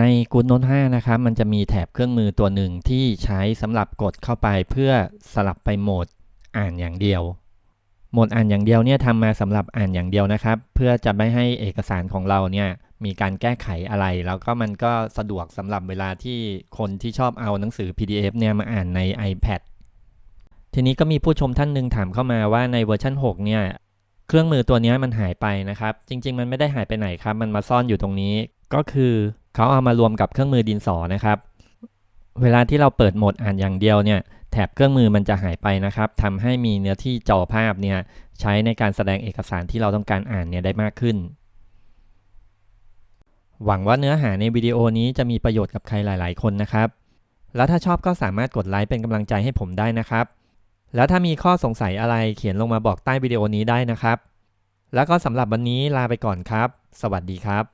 ใน Good Note 5นะครับ มันจะมีแถบเครื่องมือตัวหนึ่งที่ใช้สำหรับกดเข้าไปเพื่อสลับไปโหมดอ่านอย่างเดียว โหมดอ่านอย่างเดียวเนี่ยทำมาสำหรับอ่านอย่างเดียวนะครับ เพื่อจะไม่ให้เอกสารของเราเนี่ยมีการแก้ไขอะไร แล้วก็มันก็สะดวกสำหรับเวลาที่คนที่ชอบเอาหนังสือ PDF เนี่ยมาอ่านใน iPad ทีนี้ก็มีผู้ชมท่านหนึ่งถามเข้ามาว่าในเวอร์ชัน6เนี่ยเครื่องมือตัวนี้มันหายไปนะครับ จริง ๆ มันไม่ได้หายไปไหนครับ มันมาซ่อนอยู่ตรงนี้ก็คือ เขาเอามารวมกับเครื่องมือดินสอนะครับ เวลาที่เราเปิดโหมดอ่านอย่างเดียวเนี่ยแถบเครื่องมือมันจะหายไปนะครับทำให้มีเนื้อที่จอภาพเนี่ยใช้ในการแสดงเอกสารที่เราต้องการอ่านเนี่ยได้มากขึ้น หวังว่าเนื้อหาในวิดีโอนี้จะมีประโยชน์กับใครหลาย ๆ คนนะครับ แล้วถ้าชอบก็สามารถกดไลค์เป็นกำลังใจให้ผมได้นะครับ แล้วถ้ามีข้อสงสัยอะไรเขียนลงมาบอกใต้วิดีโอนี้ได้นะครับ แล้วก็สำหรับวันนี้ลาไปก่อนครับ สวัสดีครับ